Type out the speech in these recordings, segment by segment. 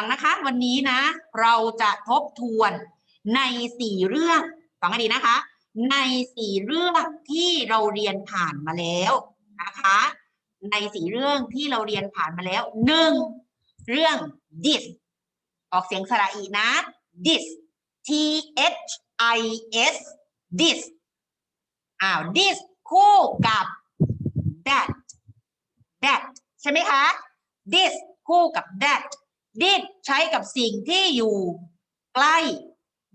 ฟังนะคะวันนี้นะ เราจะทบทวนในสี่เรื่องฟังให้ดีนะคะ ในสี่เรื่องที่เราเรียนผ่านมาแล้วนะคะ ในสี่เรื่องที่เราเรียนผ่านมาแล้วหนึ่งเรื่อง this ออกเสียงสระอีนะ this t h i s this อ้าว this คู่กับ that that ใช่ไหมคะ this คู่กับ that this ใช้กับสิ่งที่อยู่ ใกล้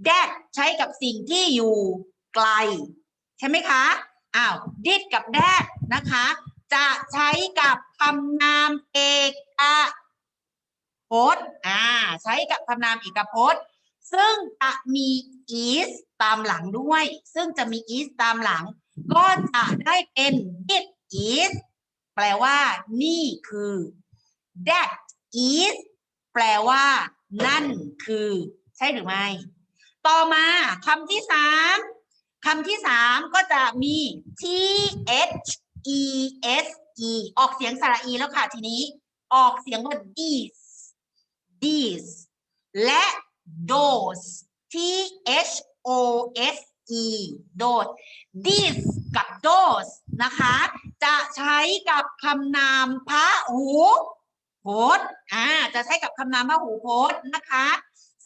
that ใช้กับสิ่งที่อยู่ไกล ใช่ไหมคะอ้าว this กับ that นะคะ จะใช้กับคำนามเอกพจน์อ่า ใช้กับคำนามเอกพจน์ ซึ่งจะมี is ตามหลังด้วย ซึ่งจะมี is ตามหลัง ก็จะได้เป็น it is แปลว่า นี่คือ that is แปลว่า นั่นคือ ใช่หรือไม่ ต่อมาคำที่สามคำที่สามก็จะมี t h e s e ออกเสียงสระอีแล้วค่ะทีนี้ ออกเสียงว่า these these และ those t h o s e those these กับ those นะคะ จะใช้กับคำนามพระหู พจน์อ่าจะใช้กับคำนามพหูพจน์นะคะ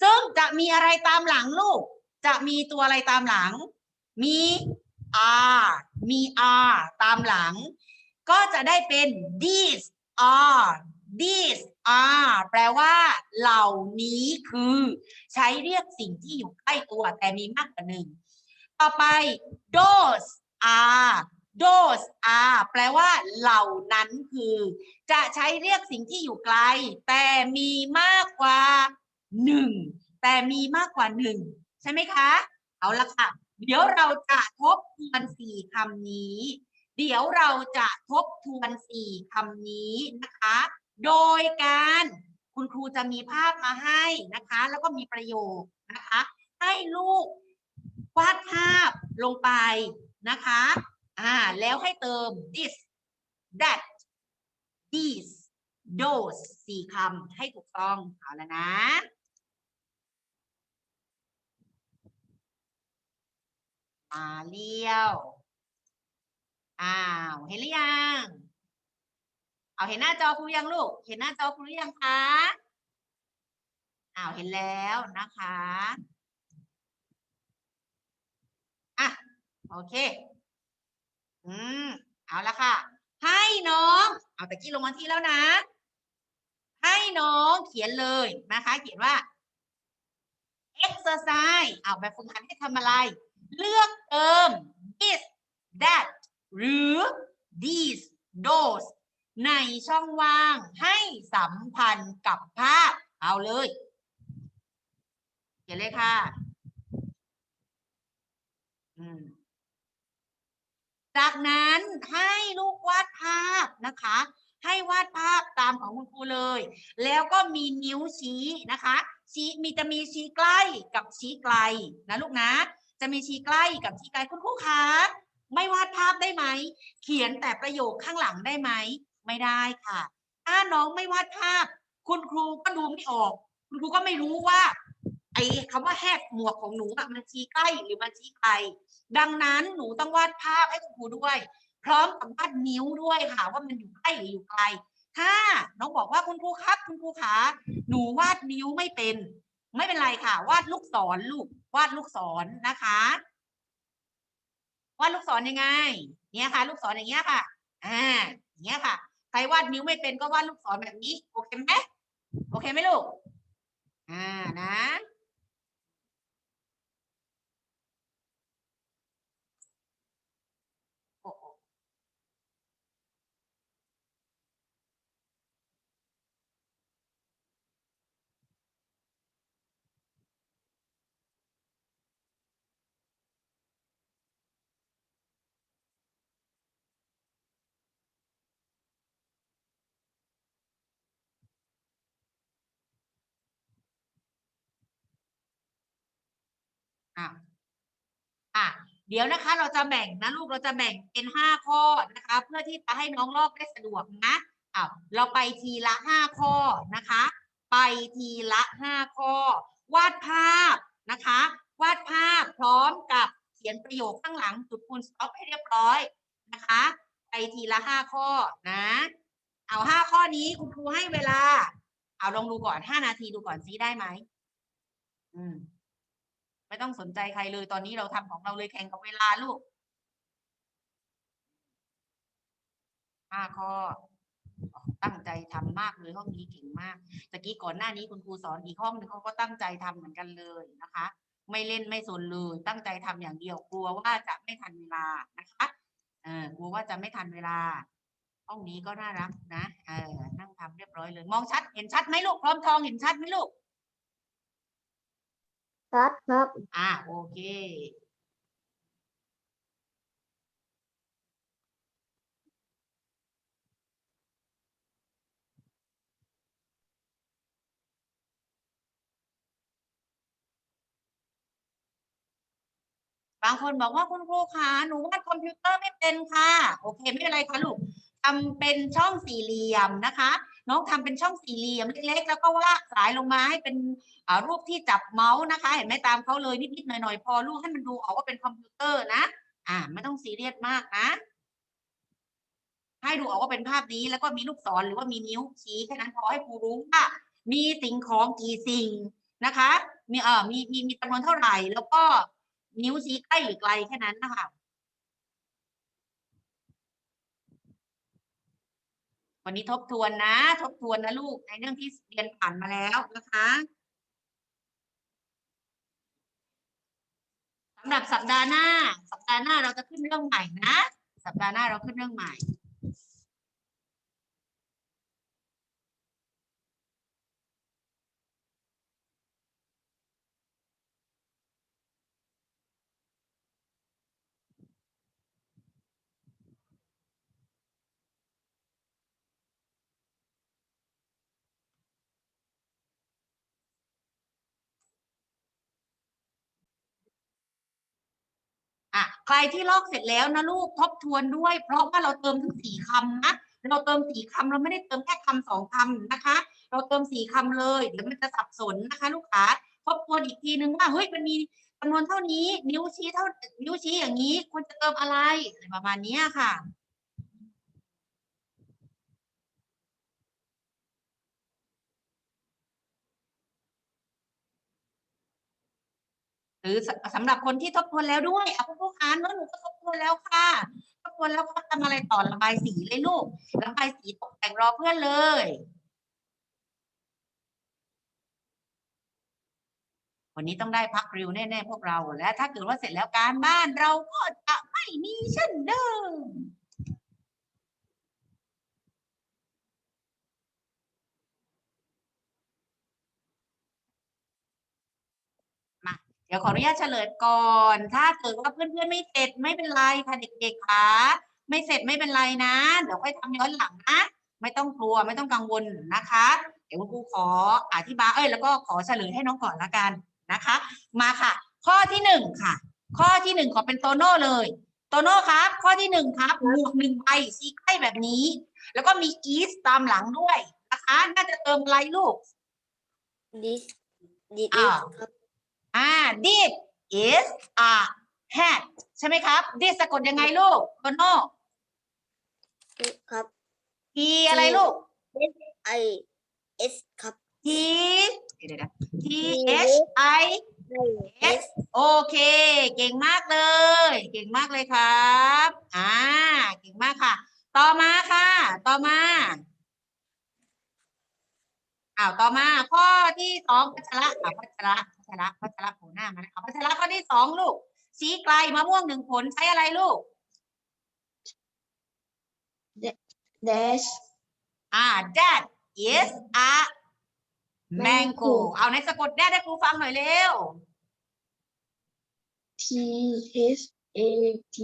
ซึ่งจะมีอะไรตามหลังลูก จะมีตัวอะไรตามหลัง มี r มี r ตามหลัง ก็จะได้เป็น these are these are แปลว่า เหล่านี้คือ ใช้เรียกสิ่งที่อยู่ใกล้ตัวแต่มีมากกว่าหนึ่ง ต่อไป those are those are แปลว่าเหล่านั้นคือ จะใช้เรียกสิ่งที่อยู่ไกล แต่มีมากกว่าหนึ่งแต่มีมากกว่าหนึ่งใช่ไหมคะ เอาละค่ะ เดี๋ยวเราจะทบทวนสี่คำนี้ เดี๋ยวเราจะทบทวนสี่คำนี้นะคะ โดยการคุณครูจะมีภาพมาให้นะคะ แล้วก็มีประโยคนะคะ ให้ลูกวาดภาพลงไปนะคะ อ่า แล้วให้เติม this that these those สี่คำให้ถูกต้อง เอาแล้วนะ อ่าเลี้ยว อ้าว เห็นหรือยัง เอาเห็นหน้าจอครูยังลูก เห็นหน้าจอครูหรือยังคะอ้าวเห็นแล้วนะคะ อะ โอเค อืม เอาละค่ะ ให้น้อง เอา ตะกี้ลงมาที่แล้วนะ ให้น้องเขียนเลยนะคะ เขียนว่า exercise เอาแบบฝึกหัดให้ทำอะไร เลือกเติม this that หรือ these those ในช่องว่างให้สัมพันธ์กับภาพ เอาเลย เขียนเลยค่ะ อืม จากนั้นให้ลูกวาดภาพนะคะ ให้วาดภาพตามของคุณครูเลย แล้วก็มีนิ้วชี้นะคะชี้มีจะมีชี้ใกล้กับชี้ไกลนะลูกนะจะมีชี้ใกล้กับชี้ไกลคุณครูคะไม่วาดภาพได้ไหม เขียนแต่ประโยคข้างหลังได้ไหม ไม่ได้ค่ะ ถ้าน้องไม่วาดภาพ คุณครูก็ดูไม่ออก คุณครูก็ไม่รู้ว่า ไอ้คำว่าแหกหมวกของหนูอะมันชี้ใกล้หรือมันชี้ไกลดังนั้นหนูต้องวาดภาพให้คุณครูด้วย พร้อมกับวาดนิ้วด้วยค่ะว่ามันอยู่ใกล้หรืออยู่ไกลถ้าน้องบอกว่าคุณครูครับ คุณครูขาหนูวาดนิ้วไม่เป็น ไม่เป็นไรค่ะ วาดลูกศรลูกวาดลูกศรนะคะ วาดลูกศรยังไง เนี่ยค่ะ ลูกศรอย่างเงี้ยค่ะอ่าอย่างเงี้ยค่ะ ใครวาดนิ้วไม่เป็นก็วาดลูกศรแบบนี้ โอเคไหมโอเคไหมลูกอ่านะ โอ้โห อะอะเดี๋ยวนะคะ เราจะแบ่งนะลูกเราจะแบ่งเป็นห้าข้อนะคะ เพื่อที่จะให้น้องลอกได้สะดวกนะอ้าวเราไปทีละห้าข้อนะคะ ไปทีละห้าข้อ วาดภาพนะคะ วาดภาพพร้อมกับเขียนประโยคข้างหลังจุดคูณสต็อปให้เรียบร้อยนะคะ ไปทีละห้าข้อนะ เอาห้าข้อนี้คุณครูให้เวลา เอาลองดูก่อนห้านาทีดูก่อนซิได้ไหมอืม ไม่ต้องสนใจใครเลยตอนนี้เราทำของเราเลยแข่งกับเวลาลูกห้าข้อตั้งใจทำมากเลยห้องนี้เก่งมากตะกี้ก่อนหน้านี้คุณครูสอนอีกห้องหนึงเขาก็ตั้งใจทำเหมือนกันเลยนะคะ ไม่เล่นไม่สนเลยตั้งใจทำอย่างเดียวกลัวว่าจะไม่ทันเวลานะคะเออกลัวว่าจะไม่ทันเวลา ห้องนี้ก็น่ารักนะเออนั่งทำเรียบร้อยเลย มองชัดเห็นชัดไหมลูกพร้อมทองเห็นชัดไหมลูก ชัดครับ อ่าโอเคบางคนบอกว่าคุณครูคะหนูวาดคอมพิวเตอร์ไม่เป็นค่ะ โอเค ไม่เป็นไรค่ะลูก ทำเป็นช่องสี่เหลี่ยมนะคะ น้องทำเป็นช่องสี่เหลี่ยมเล็กๆ แล้วก็วาดสายลงมาให้เป็นรูปที่จับเมาส์นะคะ เห็นไหมตามเขาเลยนิดๆหน่อยๆพอลูกให้มันดูออกว่าเป็นคอมพิวเตอร์นะ อ่า ไม่ต้องซีเรียสมากนะ ให้ดูออกว่าเป็นภาพนี้แล้วก็มีลูกศรหรือว่ามีนิ้วชี้แค่นั้นพอให้ครูรู้ว่ามีสิ่งของกี่สิ่งนะคะ มีเอ่อมีมีมีจำนวนเท่าไหร่ แล้วก็นิ้วชี้ใกล้หรือไกลแค่นั้นนะคะ วันนี้ทบทวนนะ ทบทวนนะลูกในเรื่องที่เรียนผ่านมาแล้วนะคะสำหรับสัปดาห์หน้า สัปดาห์หน้าเราจะขึ้นเรื่องใหม่นะ สัปดาห์หน้าเราขึ้นเรื่องใหม่ อะ ใครที่ลอกเสร็จแล้วนะลูกทบทวนด้วย เพราะว่าเราเติมทั้งสี่คำนะเราเติมสี่คำเราไม่ได้เติมแค่คำสองคำนะคะ เราเติมสี่คำเลยเดี๋ยวมันจะสับสนนะคะ ลูกค้าทบทวนอีกทีนึงว่าเฮ้ยมันมีจำนวนเท่านี้ นิ้วชี้เท่านิ้วชี้อย่างนี้ควรจะเติมอะไรอะไรประมาณนี้ค่ะ หรือสสำหรับคนที่ทบทวนแล้วด้วยเอาคุณผู้ค้าเนอะหนูก็ทบทวนแล้วค่ะ ทบทวนแล้วก็ทำอะไรต่อระบายสีเลยลูกระบายสีตกแต่งรอเพื่อนเลยวันนี้ต้องได้พักริวแน่ๆพวกเราและถ้าเกิดว่าเสร็จแล้วการบ้านเราก็จะไม่มีเช่นเดิม เดี๋ยวขออนุญาตเฉลยก่อน ถ้าเกิดว่าเพื่อนๆไม่เสร็จไม่เป็นไรค่ะเด็กๆค่ะไม่เสร็จไม่เป็นไรนะ เดี๋ยวค่อยทำย้อนหลังนะ ไม่ต้องกลัวไม่ต้องกังวลนะคะ เดี๋ยวคุณครูขออธิบายเอ้ยแล้วก็ขอเฉลยให้น้องก่อนละกันนะคะ มาค่ะ ข้อที่หนึ่งค่ะ ข้อที่หนึ่งขอเป็นโตโน่เลยโตโน่ครับ ข้อที่หนึ่งครับหมวกหนึ่งใบสีใกล้แบบนี้ แล้วก็มีอีสตามหลังด้วยนะคะ น่าจะเติมอะไรลูก this this อ่า is ครับ อ่า this is a hat ใช่ไหมครับ this สะกดยังไงลูกโตโน่ ครับ t อะไรลูก I S ครับ t เดี๋ยวๆ t h i s โอเค เก่งมากเลย เก่งมากเลยครับ อ่า เก่งมากค่ะ ต่อมาค่ะ ต่อมาอ้าวต่อมาข้อที่สองพัชระอะพัชระพั ชระพัชระโผล่หน้ามาแล้วเอาพัชระข้อที่สองลูกชี้ไกลมะม่วงหนึ่งผลใช้อะไรลูก dash อ่า that is a mango เอาในสะกดได้ได้ครูฟังหน่อยเร็ว T H A T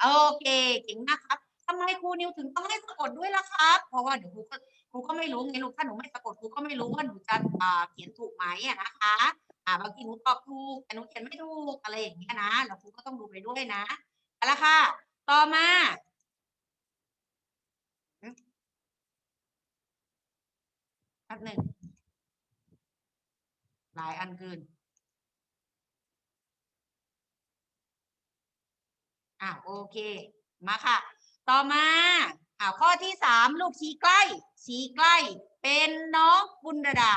โอเคเก่งมากครับทำไมครูนิวถึงต้องให้สะกดด้วยล่ะครับ เพราะว่าเดี๋ยวครูก็ครูก็ไม่รู้ไงลูกถ้าหนูไม่สะกดครูก็ไม่รู้ว่าหนูจะอ่าเขียนถูกไหมอะนะคะ อ่าบางทีหนูตอบถูกแต่หนูเขียนไม่ถูกอะไรอย่างเงี้ยนะแล้วครูก็ต้องดูไปด้วยนะเอาละค่ะ ต่อมาอืมแป๊บหนึ่งหลายอันเกินอ่าโอเค มาค่ะ ต่อมาอ่าข้อที่สามลูกชี้ใกล้ ชี้ใกล้ เป็นน้องบุญดา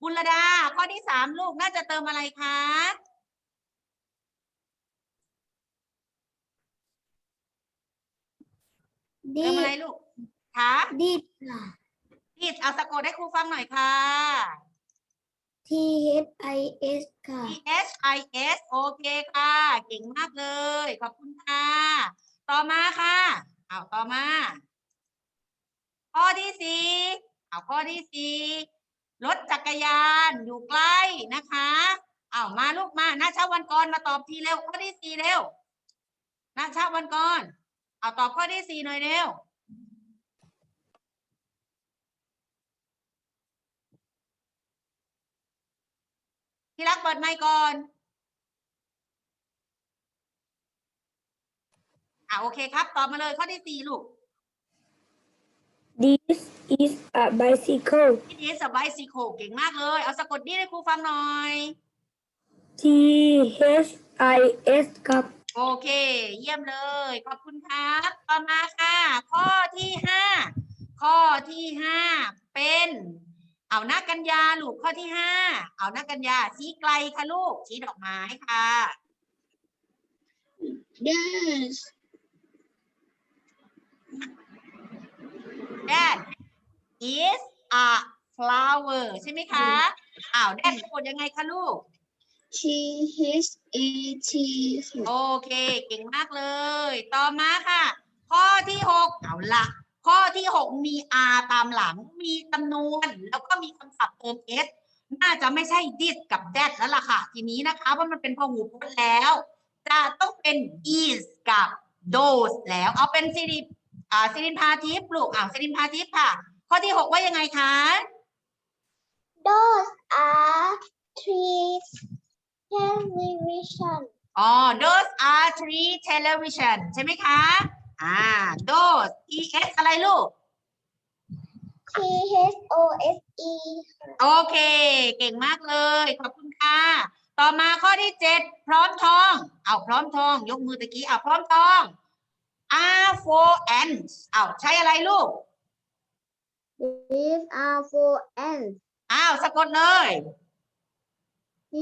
บุญระดา ข้อที่สามลูกน่าจะเติมอะไรคะดีเติมอะไรลูกคะดีค่ะผิดเอาสะกดให้ครูฟังหน่อยค่ะ T H I S ค่ะ T H I S โอเคค่ะ เก่งมากเลย ขอบคุณค่ะ ต่อมาค่ะ เอาต่อมา ข้อที่สี่เอาข้อที่สี่ รถจักรยานอยู่ใกล้นะคะเอามาลูกมานาชาวันกรมาตอบทีเร็วข้อที่สี่เร็วนาชาวันกรเอาตอบข้อที่สี่หน่อยเร็วที่รักเปิดไมค์ก่อนอ่าโอเคครับ ตอบมาเลยข้อที่สี่ลูก This is a bicycle It is a bicycle เก่งมากเลย เอาสะกดดีให้ครูฟังหน่อย T H I S ครับ โอเค เยี่ยมเลย ขอบคุณครับ ต่อมาค่ะ ข้อที่ห้าข้อที่ห้าเป็น เอาหน้ากันยาลูกข้อที่ห้าเอาหน้ากันยาชี้ไกลค่ะลูกชี้ดอกไม้ค่ะ This that is a flower ใช่ไหมคะ อ้าว that สะกดยังไงคะลูก T H A T ค่ะโอเค เก่งมากเลย ต่อมาค่ะ ข้อที่หกเอาละข้อที่หกมี r ตามหลัง มีจำนวน แล้วก็มีคำศัพท์เติม s น่าจะไม่ใช่ this กับ that แล้วล่ะค่ะ ทีนี้นะคะว่ามันเป็นพหูพจน์แล้ว จะต้องเป็น is กับ those แล้ว เอาเป็นสิริ อ่าสิรินพาทิพย์ลูกอ่าสิรินพาทิพย์ค่ะ ข้อที่หกว่ายังไงคะ Those are trees television อ๋อ those are three television ใช่ไหมคะ อ่า those es อะไรลูก T H O S E โอเค เก่งมากเลย ขอบคุณค่ะ ต่อมาข้อที่เจ็ดพร้อมทอง เอาพร้อมทอง ยกมือตะกี้เอาพร้อมทอง R for ants เอาใช้อะไรลูก These are for ants อ้าวสะกดเลย T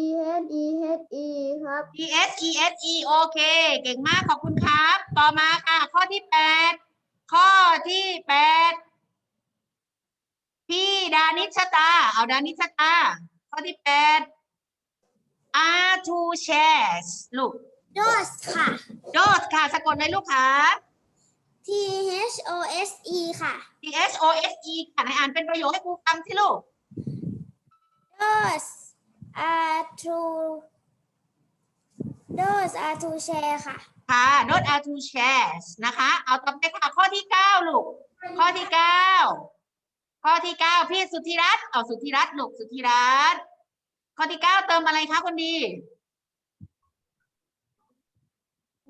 H E H E ครับ T S E S E โอเค เก่งมากขอบคุณครับ ต่อมาค่ะ ข้อที่แปดข้อที่แปดพี่ดานิชตา เอาดานิชตา ข้อที่แปด are two chairs ลูก Those ค่ะ those ค่ะ สะกดเลยลูกค่ะ T H O S E ค่ะ T H O S E ค่ะไหนอ่านเป็นประโยคให้ครูฟังสิลูก Those are two Those are two chair ค่ะ ค่ะ those are two chairs นะคะ เอาต่อไปค่ะ ข้อที่เก้าลูก ข้อที่เก้าข้อที่เก้าพี่สุธิรัตน์เอาสุธิรัตน์ลูกสุธิรัตน์ข้อที่เก้าเติมอะไรคะคนดี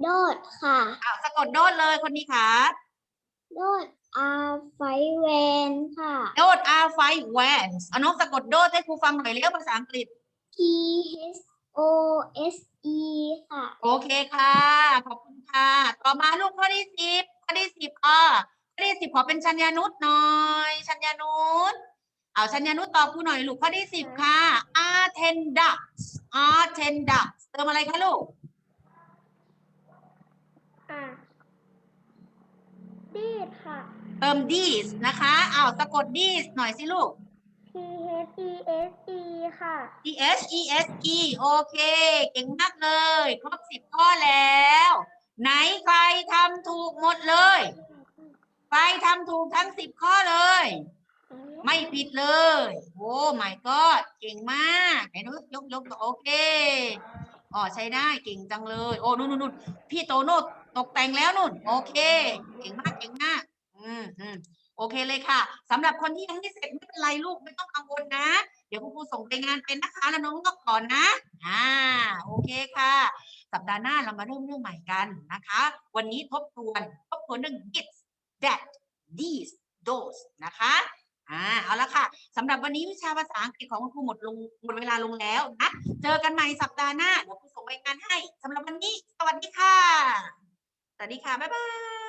Those ค่ะเอาสะกดโดดเลยคนนี้ค่ะ Those are five van ค่ะ โดด are five vans เอาน้องสะกดโดดให้ครูฟังหน่อยเร็วภาษาอังกฤษ T H O S E ค่ะ โอเคค่ะ ขอบคุณค่ะ ต่อมาลูกข้อที่สิบข้อที่สิบอะข้อที่สิบขอเป็นชัญญานุษย์หน่อย ชัญญานุษย์เอาชัญญานุษย์ตอบครูหน่อยลูกข้อที่สิบค่ะ are ten ducks are ten ducks เติมอะไรคะลูก อะ These ค่ะ เติม these นะคะเอาสะกด these หน่อยสิลูก T H E S E ค่ะ T H E S E โอเค เก่งมากเลย ครบสิบข้อแล้ว ไหนใครทำถูกหมดเลย ใครทำถูกทั้งสิบข้อเลย ไม่ผิดเลย โอ้ my god เก่งมากไหนดูยกยกยกโอเค อ๋อใช้ได้เก่งจังเลย โอ้นู่นนู่นนู่นพี่โตโน่ ตกแต่งแล้วนุ่น โอเค เก่งมากเก่งมาก อืมอืมโอเคเลยค่ะ สำหรับคนที่ยังไม่เสร็จไม่เป็นไรลูกไม่ต้องกังวลนะ เดี๋ยวครูส่งไปงานเป็นนะคะแล้วน้องก็ก่อนนะอ่าโอเคค่ะ สัปดาห์หน้าเรามาเริ่มเรื่องใหม่กันนะคะ วันนี้ทบทวนทบทวนเรื่อง this that these those นะคะอ่าเอาละค่ะสำหรับวันนี้วิชาภาษาอังกฤษของคุณครูหมดลงหมดเวลาลงแล้วนะเจอกันใหม่สัปดาห์หน้าเดี๋ยวครูส่งไปงานให้สำหรับวันนี้ สวัสดีค่ะ สวัสดีค่ะ บ๊ายบาย